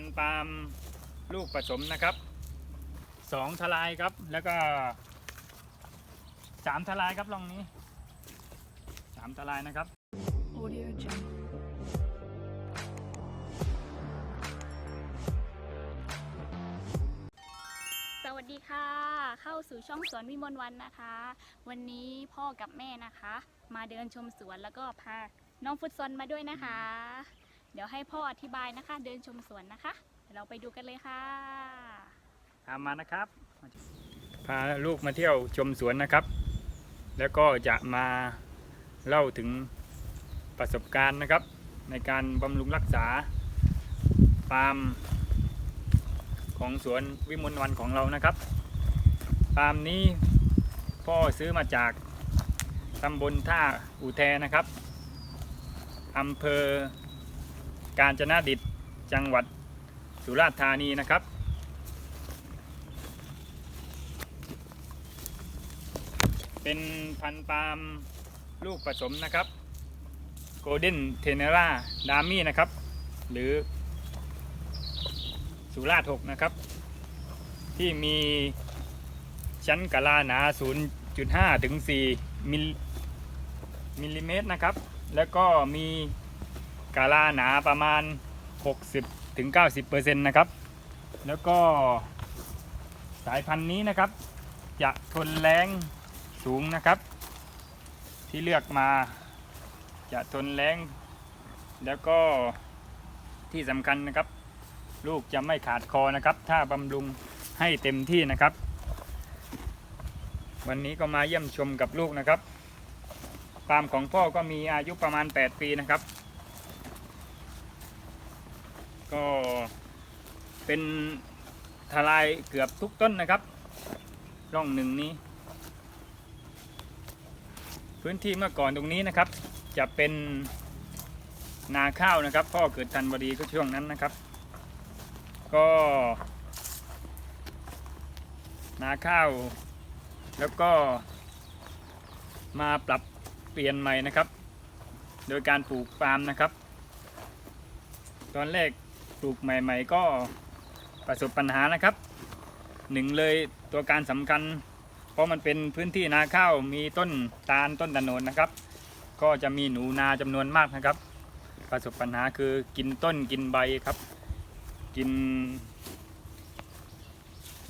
นปาล์มลูกผสมนะครับสองทลายครับแล้วก็สามทลายครับลองนี้สามทลายนะครับ Audio สวัสดีค่ะ เข้าสู่ช่องสวนวิมลวันนะคะ วันนี้พ่อกับแม่นะคะ มาเดินชมสวนแล้วก็พาน้องฟุตซอนมาด้วยนะคะ เดี๋ยวให้พ่ออธิบายนะคะ เดินชมสวนนะคะเดี๋ยวเราไปดูกันเลยค่ะ ตามมานะครับ พาลูกมาเที่ยวชมสวนนะครับ แล้วก็จะมาเล่าถึงประสบการณ์นะครับ ในการบำรุงรักษาปาล์มของสวนวิมลวันของเรานะครับปาล์มนี้พ่อซื้อมาจากตำบลท่าอูแทนะครับอำเภอ กาญจนดิตจังหวัดสุราษฎร์ธานีนะครับ เป็นพันธุ์ปาล์มลูกผสมนะครับ Golden t e n e r a d a m i นะครับ หรือสุราษฎร์6นะครับ ที่มีชั้นกะลาหนา 0.5 ถึง 4 มิลลิเมตรนะครับ แล้วก็มี กะลาหนาประมาณ60ถึง90%นะครับ แล้วก็สายพันธุ์นี้นะครับ จะทนแรงสูงนะครับ ที่เลือกมาจะทนแรงแล้วก็ที่สำคัญนะครับ ลูกจะไม่ขาดคอนะครับ ถ้าบำรุงให้เต็มที่นะครับ วันนี้ก็มาเยี่ยมชมกับลูกนะครับปาล์มของพ่อก็มีอายุประมาณ 8 ปีนะครับ ก็เป็นทลายเกือบทุกต้นนะครับร่องหนึ่งนี้ พื้นที่เมื่อก่อนตรงนี้นะครับ จะเป็นนาข้าวนะครับ พ่อเกิดธันวดีก็ช่วงนั้นนะครับ ก็ นาข้าว แล้วก็มาปรับเปลี่ยนใหม่นะครับ โดยการปลูกปาล์มนะครับ ตอนแรก ปลูกใหม่ ๆ ก็ประสบปัญหานะครับหนึ่งเลยตัวการสำคัญ เพราะมันเป็นพื้นที่นาข้าวมีต้นตาลต้นตะโนนนะครับ ก็จะมีหนูนาจำนวนมากนะครับ ประสบปัญหาคือกินต้นกินใบครับ กิน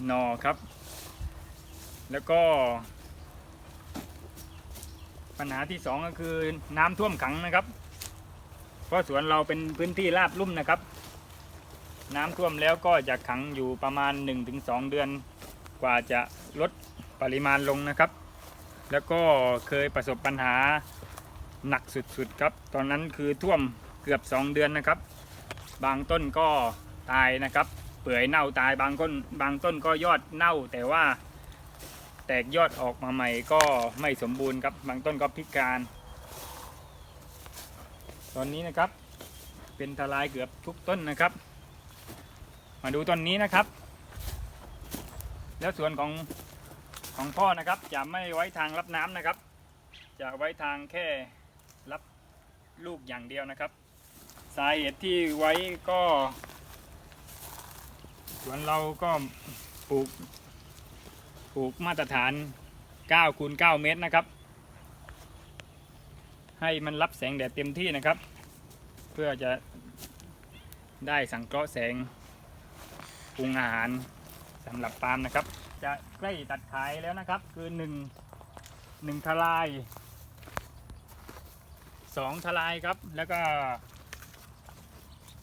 หนอครับ แล้วก็ ปัญหาที่สองก็คือน้ำท่วมขังนะครับ เพราะสวนเราเป็นพื้นที่ราบลุ่มนะครับ น้ำท่วมแล้วก็จะขังอยู่ประมาณ 1-2 เดือน กว่าจะลดปริมาณลงนะครับ แล้วก็เคยประสบปัญหาหนักสุดๆครับ ตอนนั้นคือท่วมเกือบ 2 เดือนนะครับ บางต้นก็ตายนะครับ เปื่อยเน่าตายบางต้นบางต้นก็ยอดเน่า แต่ว่าแตกยอดออกมาใหม่ก็ไม่สมบูรณ์ครับ บางต้นก็พิการ ตอนนี้นะครับเป็นทลายเกือบทุกต้นนะครับ มาดูต้นนี้นะครับ แล้วส่วนของของพ่อนะครับจะไม่ไว้ทางรับน้ำนะครับ จะไว้ทางแค่รับลูกอย่างเดียวนะครับสาเหตุที่ไว้ก็สวนเราก็ปลูกปลูกมาตรฐาน9คูณ9เมตรนะครับ ให้มันรับแสงแดดเต็มที่นะครับ เพื่อจะได้สังเคราะห์แสง รุงอาหารสำหรับปาล์มนะครับ จะใกล้ตัดขายแล้วนะครับ คือหนึ่งหนึ่งทลายสองทลายครับ แล้วก็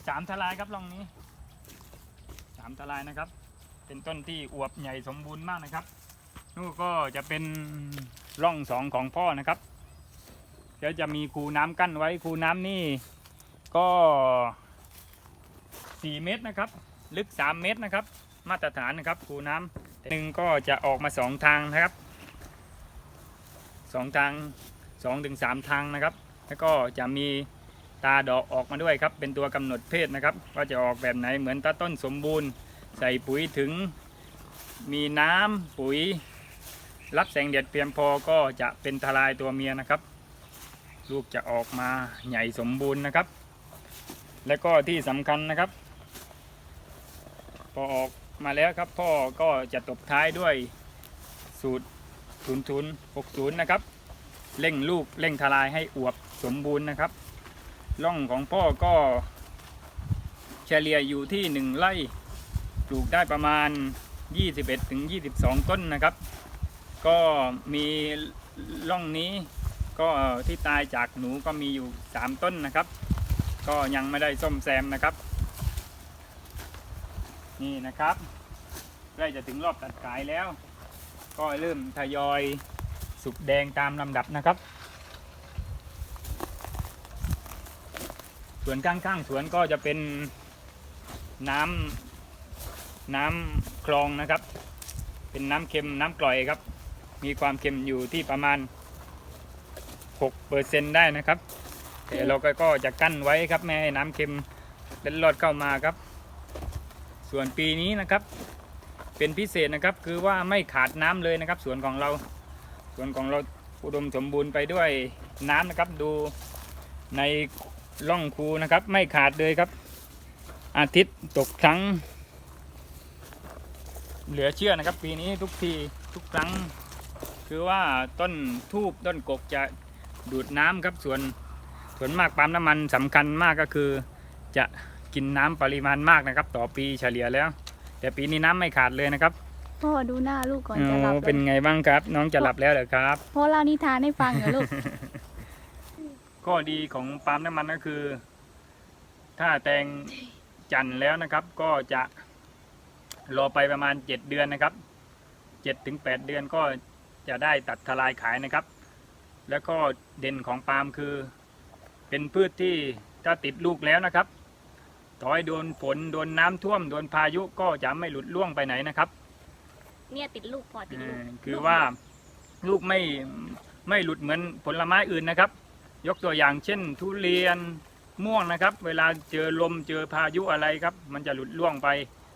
สามทลายครับลองนี้สามทลายนะครับ เป็นต้นที่อวบใหญ่สมบูรณ์มากนะครับนู่นก็จะเป็นร่องสองของพ่อนะครับเดี๋ยวจะมีคูน้ำกั้นไว้คูน้ำนี่ก็สี่เมตรนะครับ ลึกสามเมตรนะครับ มาตรฐานนะครับคูน้ำหนึ่งก็จะออกมาสองทางนะครับสองทางสองถึงสามทางนะครับ แล้วก็จะมีตาดอกออกมาด้วยครับ เป็นตัวกำหนดเพศนะครับ ว่าจะออกแบบไหนเหมือนตาต้นสมบูรณ์ ใส่ปุ๋ยถึงมีน้ำปุ๋ย รับแสงแดดเพียงพอก็จะเป็นทลายตัวเมียนะครับ ลูกจะออกมาใหญ่สมบูรณ์นะครับ และก็ที่สำคัญนะครับ พอออกมาแล้วครับพ่อก็จะตบท้ายด้วยสูตร 0060 นะครับเร่งลูกเร่งทลายให้อวบสมบูรณ์นะครับร่องของพ่อก็เฉลี่ยอยู่ที่ 1ไร่ปลูกได้ประมาณ 21ถึง22 ต้นนะครับ ก็มีร่องนี้ก็ที่ตายจากหนูก็มีอยู่ 3 ต้นนะครับ ก็ยังไม่ได้ซ่อมแซมนะครับ นี่นะครับใกล้จะถึงรอบตัดขายแล้ว ก็เริ่มทยอยสุกแดงตามลำดับนะครับ ส่วนข้างๆสวนก็จะเป็นน้ำน้ำคลองนะครับ เป็นน้ำเค็มน้ำกร่อยครับ มีความเค็มอยู่ที่ประมาณ6เปอร์เซ็นได้นะครับแต่เราก็ก็จะกั้นไว้ครับไม่ให้น้ำเค็มเล็ดลอดเข้ามาครับ ส่วนปีนี้นะครับ เป็นพิเศษนะครับคือว่าไม่ขาดน้ำเลยนะครับ สวนของเราสวนของเราอุดมสมบูรณ์ไปด้วยน้ำนะครับ ดูในร่องคูนะครับ ไม่ขาดเลยครับ อาทิตย์ตกครั้ง เหลือเชื่อนะครับ ปีนี้ทุกทีทุกครั้ง คือว่าต้นทูบต้นกกจะดูดน้ำครับส่วนส่วนมากปั๊มน้ำมันสำคัญมากก็คือจะ กินน้ำปริมาณมากนะครับ ต่อปีเฉลี่ยแล้ว แต่ปีนี้น้ำไม่ขาดเลยนะครับพ่อดูหน้าลูกก่อนจะหลับโอ้เลเป็นยไงบ้างครับ น้องจะหลับแล้วเหรอครับพ่อเล่านิทานให้ฟังเหรอลูกข้อดีของปั๊มน้ำมันก็คือ ถ้าแตงจันทร์แล้วนะครับ ก็จะรอไปประมาณ 7 เดือนนะครับ7ถึง8เดือนก็จะได้ตัดทลายขายนะครับ แล้วก็เด่นของปาล์มคือ เป็นพืชที่ถ้าติดลูกแล้วนะครับ ต่อให้โดนฝนโดนน้ำท่วมโดนพายุก็จะไม่หลุดล่วงไปไหนนะครับเนี่ยติดลูกพอติดลูกเออคือว่าลูกไม่ไม่หลุดเหมือนผลไม้อื่นนะครับ ยกตัวอย่างเช่น ทุเรียนม่วงนะครับ เวลาเจอลมเจอพายุอะไรครับ มันจะหลุดล่วงไป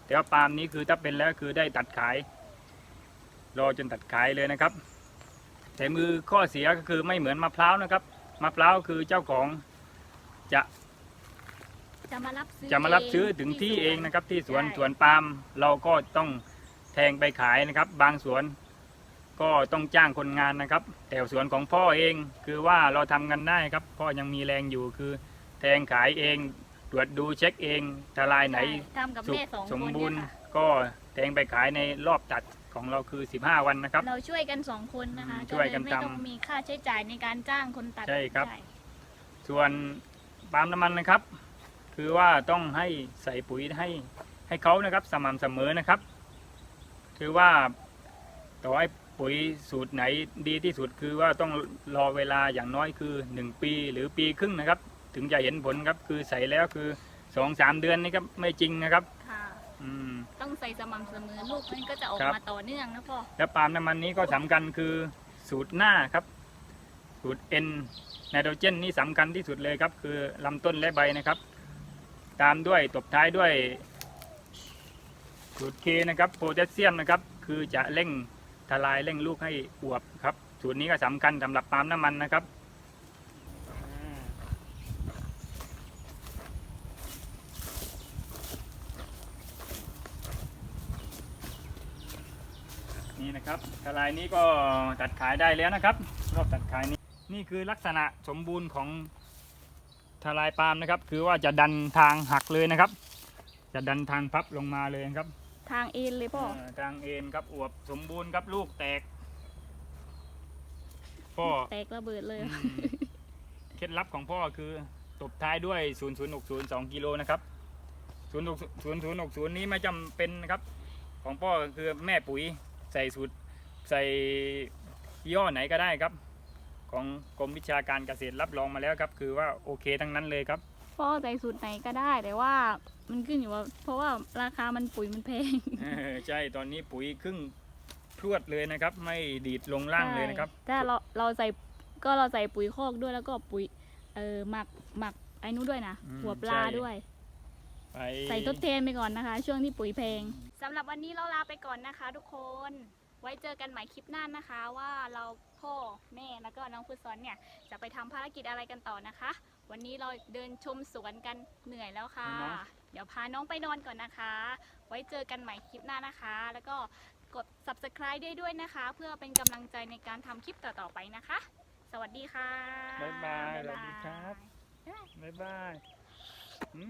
แต่ว่าปาล์มนี้คือถ้าเป็นแล้วคือได้ตัดขาย รอจนตัดขายเลยนะครับ แต่มือข้อเสียก็คือไม่เหมือนมะพร้าวนะครับมะพร้าวคือเจ้าของจะ จะมารับซื้อจะมารับซื้อถึงที่เองนะครับ ที่สวนสวนปาล์มเราก็ต้องแทงไปขายนะครับ บางสวนก็ต้องจ้างคนงานนะครับ แต่สวนของพ่อเองคือว่าเราทำกันได้ครับพ่อยังมีแรงอยู่คือ แทงขายเองตรวจดูเช็คเองทลายไหนใช่ทำกับสุกแม่สองสมคนบูรณ์เนี่ยค่ะก็แทงไปขายในรอบตัดของเราคือ 15 วันนะครับ เราช่วยกันสองคนนะคะอืมช่วยกันก็เลไม่ต้องทำมีค่าใช้จ่ายในการจ้างคนตัดใช่ครับ ส่วนปาล์มน้ำมันนะครับ คือว่าต้องให้ใส่ปุ๋ยให้ให้เขานะครับสม่ำเสมอนะครับ คือว่าต่อให้ปุ๋ยสูตรไหนดีที่สุดคือว่าต้องรอเวลาอย่างน้อยคือ 1 ปีหรือปีครึ่งนะครับ ถึงจะเห็นผลครับคือใส่แล้วคือสองสามเดือนนี่ครับไม่จริงนะครับค่ะอืม ต้องใส่สม่ำเสมอลูกมันก็จะออกครับ มาต่อเนื่องนะพ่อแล้วปาล์มน้ำมันนี้ก็สำคัญคือสูตรหน้าครับ สูตร N ไนโตรเจนนี่สำคัญที่สุดเลยครับ คือลำต้นและใบนะครับ ตามด้วยตบท้ายด้วยสูตร K นะครับโพแทสเซียมนะครับ คือจะเร่งทลายเร่งลูกให้อวบครับสูตรนี้ก็สำคัญสำหรับปาล์มน้ำมันนะครับนี่นะครับทลายนี้ก็ตัดขายได้แล้วนะครับ รอบตัดขายนี้ นี่คือลักษณะสมบูรณ์ของ ทลายปาล์มนะครับ คือว่าจะดันทางหักเลยนะครับ จะดันทางพับลงมาเลยนะครับ ทางเอ็นเลยพ่อเอ่อทางเอ็นครับอวบสมบูรณ์ครับลูกแตกพ่อ แตกระเบิดเลยอืมเคล็ดลับของพ่อคือตบท้ายด้วย 0060 2กิโลนะครับ00 0060 นี้ไม่จำเป็นนะครับ ของพ่อคือแม่ปุ๋ยใส่สูตรใส่ยี่ห้อไหนก็ได้ครับ ของกรมวิชาการเกษตรรับรองมาแล้วครับ คือว่าโอเคทั้งนั้นเลยครับพ่อใส่สูตรไหนก็ได้แต่ว่ามันขึ้นอยู่ว่าเพราะว่าราคามันปุ๋ยมันแพงเออใช่ตอนนี้ปุ๋ยครึ่งพรวดเลยนะครับ ไม่ดีดลงล่างเลยนะครับใช่ถ้าเราเราใส่ก็เราใส่ปุ๋ยคอกด้วยแล้วก็ปุ๋ยเออหมักหมักไอ้นู้นด้วยนะอืมหัวปลาใช่ ด้วย ไป ใส่ทดแทนไปก่อนนะคะ ช่วงที่ปุ๋ยแพงสำหรับวันนี้เราลาไปก่อนนะคะ ทุกคน ไว้เจอกันใหม่คลิปหน้านะคะว่าเรา พ่อแม่แล้วก็น้องฟุตซอนเนี่ยจะไปทำภารกิจอะไรกันต่อนะคะ วันนี้เราเดินชมสวนกันเหนื่อยแล้วค่ะ เดี๋ยวพาน้องไปนอนก่อนนะคะ ไว้เจอกันใหม่คลิปหน้านะคะ แล้วก็กด subscribe ด้วยด้วยนะคะ เพื่อเป็นกำลังใจในการทำคลิปต่อๆไปนะคะ สวัสดีค่ะ บ๊ายบายสวัสดีครับ บ๊ายบายอืม